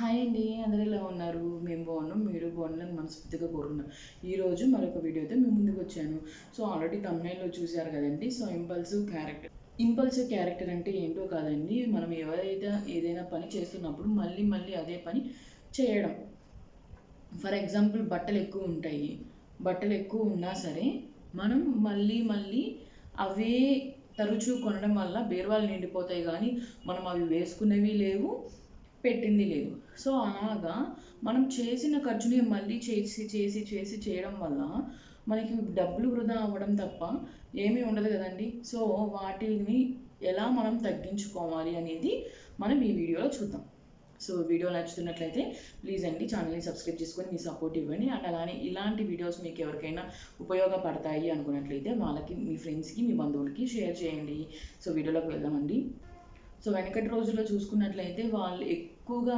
Hi అండి అందరూ ఎలా ఉన్నారు? మేము బాగున్నాం మీరు బాగున్నారని మనస్ఫూర్తిగా కోరుకున్నాం ఈరోజు మరొక వీడియోతో మేము ముందుకు వచ్చాను. సో ఆల్రెడీ తమిళలో చూశారు కదండి. So impulsive character impulsive character అంటే ఏంటో కాదండి. మనం ఎవరైతే ఏదైనా పని చేస్తున్నప్పుడు మళ్ళీ మళ్ళీ అదే పని చేయడం. ఫర్ ఎగ్జాంపుల్ బట్టలు ఎక్కువ ఉంటాయి. బట్టలు ఎక్కువ ఉన్నా సరే మనం మళ్ళీ మళ్ళీ అవే తరచూ కొనడం వల్ల బీరువాలు నిండిపోతాయి కానీ మనం అవి వేసుకునేవి లేవు. పెట్టింది లేదు. సో అలాగా మనం చేసిన ఖర్చుని మళ్ళీ చేసి చేసి చేసి చేయడం వల్ల మనకి డబ్బులు వృధా అవ్వడం తప్ప ఏమీ ఉండదు కదండి. సో వాటిని ఎలా మనం తగ్గించుకోవాలి అనేది మనం ఈ వీడియోలో చూద్దాం. సో వీడియో నచ్చుతున్నట్లయితే ప్లీజ్ అండి ఛానల్ని సబ్స్క్రైబ్ చేసుకొని మీ సపోర్ట్ ఇవ్వండి. అండ్ అలానే ఇలాంటి వీడియోస్ మీకు ఎవరికైనా ఉపయోగపడతాయి అనుకున్నట్లయితే వాళ్ళకి మీ ఫ్రెండ్స్కి మీ బంధువులకి షేర్ చేయండి. సో వీడియోలోకి వెళ్దామండి. సో వెనకటి రోజుల్లో చూసుకున్నట్లయితే వాళ్ళు ఎక్కువగా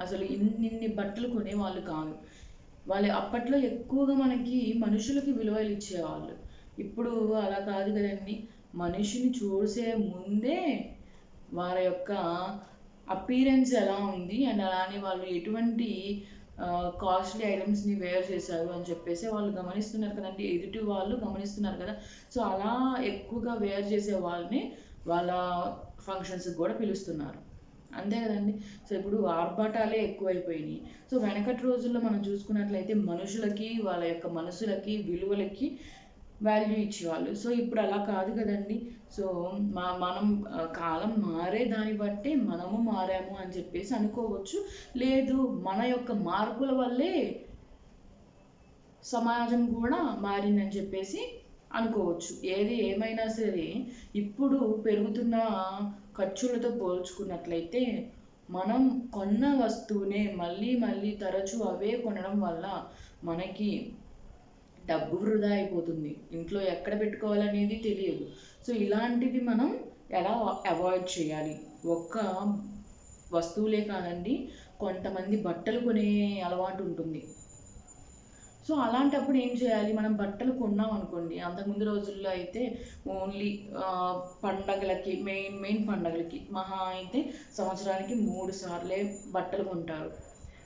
అసలు ఇన్ని ఇన్ని బట్టలు కొనేవాళ్ళు కాదు. వాళ్ళు అప్పట్లో ఎక్కువగా మనకి మనుషులకి విలువలు ఇచ్చేవాళ్ళు. ఇప్పుడు అలా కాదు కదండి. మనిషిని చూసే ముందే వారి యొక్క అపీరెన్స్ ఎలా ఉంది అండ్ అలానే వాళ్ళు ఎటువంటి కాస్ట్లీ ఐటమ్స్ని వేర్ చేశారు అని చెప్పేసి వాళ్ళు గమనిస్తున్నారు కదండి. ఎదుటి వాళ్ళు గమనిస్తున్నారు కదా. సో అలా ఎక్కువగా వేర్ చేసే వాళ్ళని వాళ్ళ ఫంక్షన్స్ కూడా పిలుస్తున్నారు. అంతే కదండి. సో ఇప్పుడు ఆర్భాటాలే ఎక్కువైపోయినాయి. సో వెనకటి రోజుల్లో మనం చూసుకున్నట్లయితే మనుషులకి వాళ్ళ యొక్క మనసులకి విలువలకి వాల్యూ ఇచ్చేవాళ్ళు. సో ఇప్పుడు అలా కాదు కదండి. సో మా మనం కాలం మారే దాన్ని బట్టే మనము మారాము అని చెప్పేసి అనుకోవచ్చు. లేదు మన యొక్క మార్పుల వల్లే సమాజం కూడా మారిందని చెప్పేసి అనుకోవచ్చు. ఏది ఏమైనా సరే ఇప్పుడు పెరుగుతున్న ఖర్చులతో పోల్చుకున్నట్లయితే మనం కొన్న వస్తువునే మళ్ళీ మళ్ళీ తరచూ అవే కొనడం వల్ల మనకి డబ్బు వృధా అయిపోతుంది. ఇంట్లో ఎక్కడ పెట్టుకోవాలనేది తెలియదు. సో ఇలాంటివి మనం ఎలా అవాయిడ్ చేయాలి? ఒక్క వస్తువులే కాదండి కొంతమంది బట్టలు కొనే అలవాటు ఉంటుంది. సో అలాంటప్పుడు ఏం చేయాలి? మనం బట్టలు కొన్నాం అనుకోండి. అంతకుముందు రోజుల్లో అయితే ఓన్లీ పండగలకి మెయిన్ మెయిన్ పండగలకి మహా అయితే సంవత్సరానికి మూడు సార్లే బట్టలు కొంటారు.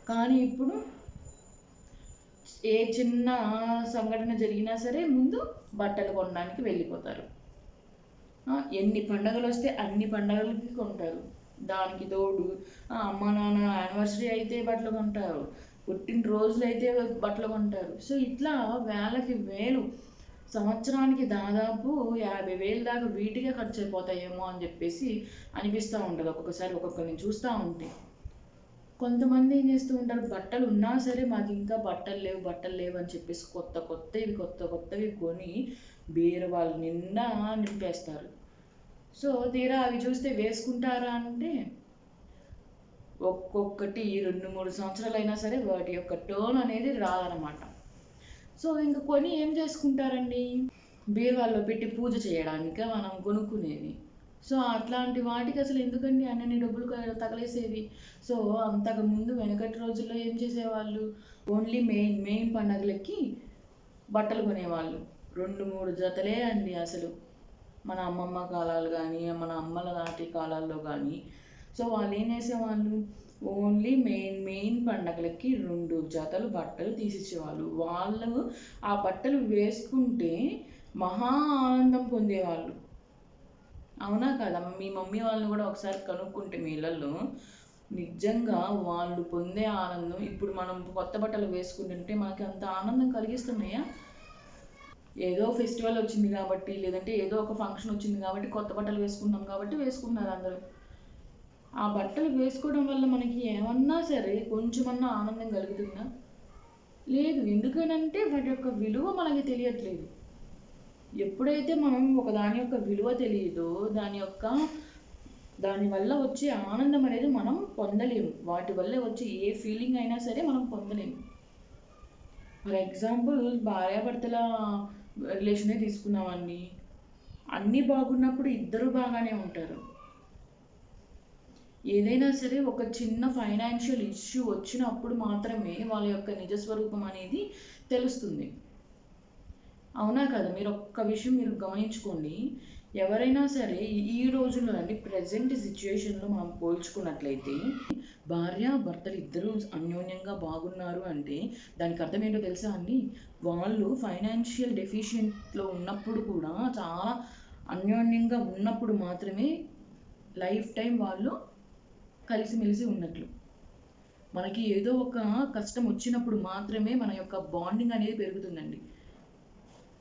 కానీ ఇప్పుడు ఏ చిన్న సంఘటన జరిగినా సరే ముందు బట్టలు కొనడానికి వెళ్ళిపోతారు. ఎన్ని పండగలు వస్తే అన్ని పండగలకి కొంటారు. దానికి తోడు అమ్మ నాన్న యానివర్సరీ అయితే బట్టలు కొంటారు. పుట్టినరోజులు అయితే బట్టలు కొంటారు. సో ఇట్లా వేలకి వేలు. సంవత్సరానికి దాదాపు యాభై వేలు దాకా వీటికే ఖర్చు అయిపోతాయేమో అని చెప్పేసి అనిపిస్తూ ఉంటుంది. ఒక్కొక్కసారి ఒక్కొక్కరిని చూస్తూ ఉంటే. కొంతమంది ఏం చేస్తూ ఉంటారు బట్టలు ఉన్నా సరే మాకు ఇంకా బట్టలు లేవు బట్టలు లేవు అని చెప్పేసి కొత్త కొత్తవి కొత్త కొత్తవి కొని బీరువాళ్ళ నిండా నింపేస్తారు. సో తీరా అవి చూస్తే వేసుకుంటారా అంటే ఒక్కొక్కటి రెండు మూడు సంవత్సరాలు అయినా సరే వాటి యొక్క టోన్ అనేది రాదనమాట సో ఇంక కొని ఏం చేసుకుంటారండి? బీరువాల్లో పెట్టి పూజ చేయడానికి? మనం కొనుక్కునేది. సో అట్లాంటి వాటికి అసలు ఎందుకండి అన్ని డబ్బులు తగలేసేవి? సో అంతకు ముందు వెనకటి రోజుల్లో ఏం చేసేవాళ్ళు? ఓన్లీ మెయిన్ మెయిన్ పండగలకి బట్టలు కొనేవాళ్ళు. రెండు మూడు జతలే అండి అసలు. మన అమ్మమ్మ కాలాలు కానీ మన అమ్మల నాటి కాలాల్లో కానీ సో వాళ్ళు ఏం చేసేవాళ్ళు? ఓన్లీ మెయిన్ మెయిన్ పండగలకి రెండు జతలు బట్టలు తీసిచ్చేవాళ్ళు. వాళ్ళు ఆ బట్టలు వేసుకుంటే మహా ఆనందం పొందేవాళ్ళు. అవునా కదా? మీ మమ్మీ వాళ్ళని కూడా ఒకసారి కనుక్కుంటే మీ ఇళ్ళల్లో నిజంగా వాళ్ళు పొందే ఆనందం. ఇప్పుడు మనం కొత్త బట్టలు వేసుకుంటుంటే మనకి అంత ఆనందం కలిగిస్తున్నాయా? ఏదో ఫెస్టివల్ వచ్చింది కాబట్టి లేదంటే ఏదో ఒక ఫంక్షన్ వచ్చింది కాబట్టి కొత్త బట్టలు వేసుకున్నాం కాబట్టి వేసుకున్నారు అందరూ. ఆ బట్టలు వేసుకోవడం వల్ల మనకి ఏమన్నా సరే కొంచెమన్నా ఆనందం కలుగుతుందా? లేదు. ఎందుకనంటే వాటి యొక్క విలువ మనకి తెలియట్లేదు. ఎప్పుడైతే మనం ఒక దాని యొక్క విలువ తెలియదో దాని యొక్క దాని వల్ల వచ్చే ఆనందం అనేది మనం పొందలేము. వాటి వల్ల వచ్చే ఏ ఫీలింగ్ అయినా సరే మనం పొందలేము. ఫర్ ఎగ్జాంపుల్ భార్యాభర్తల రిలేషనే తీసుకున్నామండి అన్నీ బాగున్నప్పుడు ఇద్దరు బాగానే ఉంటారు. ఏదైనా సరే ఒక చిన్న ఫైనాన్షియల్ ఇష్యూ వచ్చినప్పుడు మాత్రమే వాళ్ళ యొక్క నిజస్వరూపం అనేది తెలుస్తుంది. అవునా కదా? మీరు ఒక్క విషయం మీరు గమనించుకోండి. ఎవరైనా సరే ఈ- రోజుల్లో అండి ప్రజెంట్ సిచ్యుయేషన్లో మనం పోల్చుకున్నట్లయితే భార్య భర్తలు ఇద్దరూ అన్యోన్యంగా బాగున్నారు అంటే దానికి అర్థం ఏంటో తెలుసా అండి? వాళ్ళు ఫైనాన్షియల్ డెఫిషియెంట్లో ఉన్నప్పుడు కూడా చాలా అన్యోన్యంగా ఉన్నప్పుడు మాత్రమే లైఫ్ టైం వాళ్ళు కలిసిమెలిసి ఉన్నట్లు. మనకి ఏదో ఒక కష్టం వచ్చినప్పుడు మాత్రమే మన యొక్క బాండింగ్ అనేది పెరుగుతుందండి.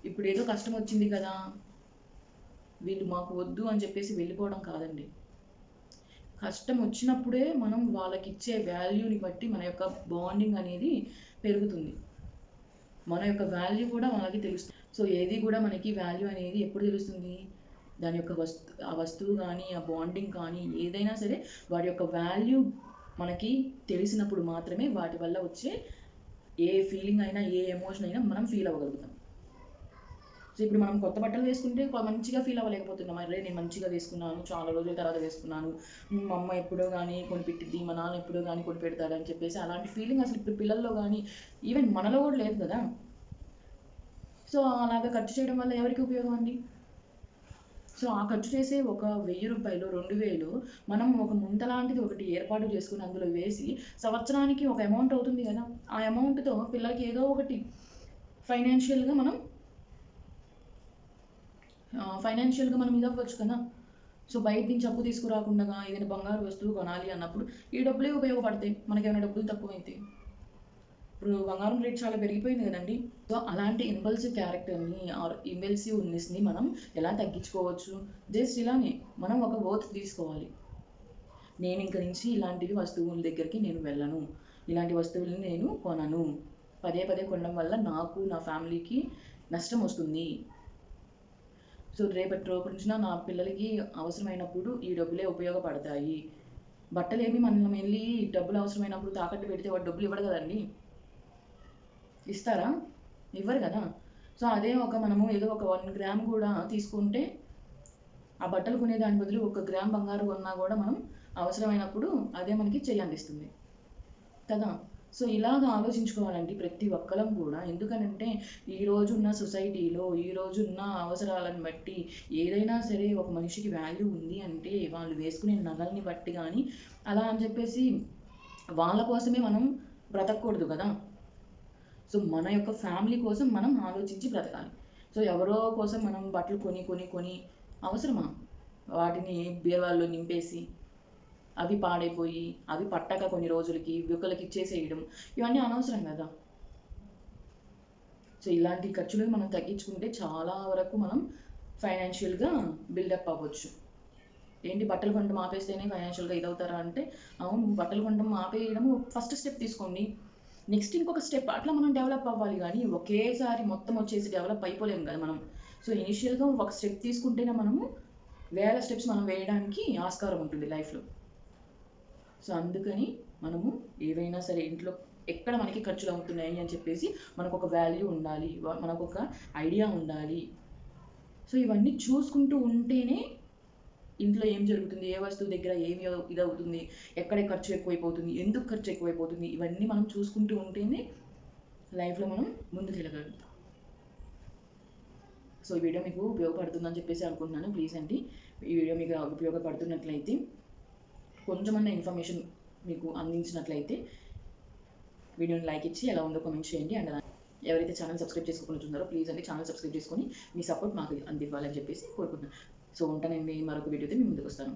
ఇప్పుడు ఏదో కష్టం వచ్చింది కదా వీళ్ళు మాకు వద్దు అని చెప్పేసి వెళ్ళిపోవడం కాదండి. కష్టం వచ్చినప్పుడే మనం వాళ్ళకి ఇచ్చే వాల్యూని బట్టి మన యొక్క బాండింగ్ అనేది పెరుగుతుంది. మన యొక్క వాల్యూ కూడా వాళ్ళకి తెలుస్తుంది. సో ఏది కూడా మనకి వాల్యూ అనేది ఎప్పుడు తెలుస్తుంది? దాని యొక్క వస్తు ఆ వస్తువు కానీ ఆ బాండింగ్ కానీ ఏదైనా సరే వాటి యొక్క వాల్యూ మనకి తెలిసినప్పుడు మాత్రమే వాటి వల్ల వచ్చే ఏ ఫీలింగ్ అయినా ఏ ఎమోషన్ అయినా మనం ఫీల్ అవ్వగలుగుతాం. సో ఇప్పుడు మనం కొత్త బట్టలు వేసుకుంటే మంచిగా ఫీల్ అవ్వలేకపోతున్నాం. అరే నేను మంచిగా వేసుకున్నాను చాలా రోజుల తర్వాత వేసుకున్నాను. మా అమ్మ ఎప్పుడో కానీ కొని పెట్టిద్ది మా నాన్న ఎప్పుడో కానీ కొనిపెడతాడు అని చెప్పేసి అలాంటి ఫీలింగ్ అసలు ఇప్పుడు పిల్లల్లో కానీ ఈవెన్ మనలో కూడా లేదు కదా. సో అలాగా ఖర్చు చేయడం వల్ల ఎవరికి ఉపయోగం అండి? సో ఆ ఖర్చు చేసే ఒక వెయ్యి రూపాయలు రెండు వేలు మనం ఒక ముంత లాంటిది ఒకటి ఏర్పాటు చేసుకుని అందులో వేసి సంవత్సరానికి ఒక అమౌంట్ అవుతుంది కదా. ఆ అమౌంట్తో పిల్లలకి ఏదో ఒకటి ఫైనాన్షియల్గా మనం ఫైనాన్షియల్గా మనం ఇది అవ్వచ్చు కదా. సో బయట నుంచి అప్పు తీసుకురాకుండా ఏదైనా బంగారు వస్తువు కొనాలి అన్నప్పుడు ఈ డబ్బులే ఉపయోగపడతాయి. మనకి ఏమైనా డబ్బులు తక్కువైతే ఇప్పుడు బంగారం రేట్ చాలా పెరిగిపోయింది కదండి. సో అలాంటి ఇంపల్సివ్ క్యారెక్టర్ని ఆర్ ఇంపల్సివ్నెస్ని మనం ఎలా తగ్గించుకోవచ్చు? జస్ట్ ఇలానే మనం ఒక ఓత్ తీసుకోవాలి. నేను ఇంక నుంచి ఇలాంటివి వస్తువుల దగ్గరికి నేను వెళ్ళను. ఇలాంటి వస్తువుల్ని నేను కొనను. పదే పదే కొనడం వల్ల నాకు నా ఫ్యామిలీకి నష్టం వస్తుంది. సో రేపటి రోజు నుంచి నా పిల్లలకి అవసరమైనప్పుడు ఈ డబ్బులే ఉపయోగపడతాయి. బట్టలేమి మనం వెళ్ళి డబ్బులు అవసరమైనప్పుడు తాకట్టు పెడితే వాడు డబ్బులు ఇవ్వడు కదండి. ఇస్తారా? ఇవ్వరు కదా? సో అదే ఒక మనము ఏదో ఒక వన్ గ్రామ్ కూడా తీసుకుంటే ఆ బట్టలు కొనే దాని బదులు ఒక గ్రామ్ బంగారు కొన్నా కూడా మనం అవసరమైనప్పుడు అదే మనకి చెయ్యి అందిస్తుంది. కదా? సో ఇలాగ ఆలోచించుకోవాలండి ప్రతి ఒక్కరం కూడా. ఎందుకనంటే ఈ రోజున్న సొసైటీలో ఈ రోజున్న అవసరాలను బట్టి ఏదైనా సరే ఒక మనిషికి వాల్యూ ఉంది అంటే వాళ్ళు వేసుకునే నగల్ని బట్టి కానీ అలా అని చెప్పేసి వాళ్ళ కోసమే మనం బ్రతకూడదు కదా? సో మన యొక్క ఫ్యామిలీ కోసం మనం ఆలోచించి బ్రతకాలి. సో ఎవరో కోసం మనం బట్టలు కొని కొని కొని అవసరమా? వాటిని బీరువాల్లో నింపేసి అవి పాడైపోయి అవి పట్టక కొన్ని రోజులకి ఒకరికి ఇచ్చేసేయడం ఇవన్నీ అనవసరం కదా. సో ఇలాంటి ఖర్చులు మనం తగ్గించుకుంటే చాలా వరకు మనం ఫైనాన్షియల్గా బిల్డప్ అవ్వచ్చు. ఏంటి బట్టలు కొనడం ఆపేస్తేనే ఫైనాన్షియల్గా ఇదవుతారా అంటే అవును బట్టలు కొనడం ఆపేయడం ఫస్ట్ స్టెప్ తీసుకోండి. నెక్స్ట్ ఇంకొక స్టెప్ అట్లా మనం డెవలప్ అవ్వాలి కానీ ఒకేసారి మొత్తం వచ్చేసి డెవలప్ అయిపోలేము కదా మనం. సో ఇనిషియల్గా ఒక స్టెప్ తీసుకుంటేనే మనము వేల స్టెప్స్ మనం వేయడానికి ఆస్కారం ఉంటుంది లైఫ్లో సో అందుకని మనము ఏవైనా సరే ఇంట్లో ఎక్కడ మనకి ఖర్చులు అవుతున్నాయి అని చెప్పేసి మనకు ఒక వాల్యూ ఉండాలి మనకు ఒక ఐడియా ఉండాలి. సో ఇవన్నీ చూసుకుంటూ ఉంటేనే ఇంట్లో ఏం జరుగుతుంది ఏ వస్తువు దగ్గర ఏమి ఇదవుతుంది ఎక్కడ ఖర్చు ఎక్కువైపోతుంది ఎందుకు ఖర్చు ఎక్కువైపోతుంది ఇవన్నీ మనం చూసుకుంటూ ఉంటేనే లైఫ్లో మనం ముందుకు వెళ్ళగలుగుతాం సో ఈ వీడియో మీకు ఉపయోగపడుతుందని చెప్పేసి అనుకుంటున్నాను. ప్లీజ్ అండి ఈ వీడియో మీకు ఉపయోగపడుతున్నట్లయితే కొంచెమన్న ఇన్ఫర్మేషన్ మీకు అందించినట్లయితే వీడియోని లైక్ ఇచ్చి ఎలా ఉందో కామెంట్ చేయండి. అండ్ ఎవరైతే ఛానల్ సబ్స్క్రైబ్ చేసుకోకుండా చూస్తున్నారో ప్లీజ్ అండి ఛానల్ సబ్స్క్రైబ్ చేసుకొని మీ సపోర్ట్ మాకు అందివ్వాలని చెప్పేసి కోరుకుంటున్నాను. సో ఉంటానండి. మరొక వీడియోతో మీ ముందుకు వస్తాను.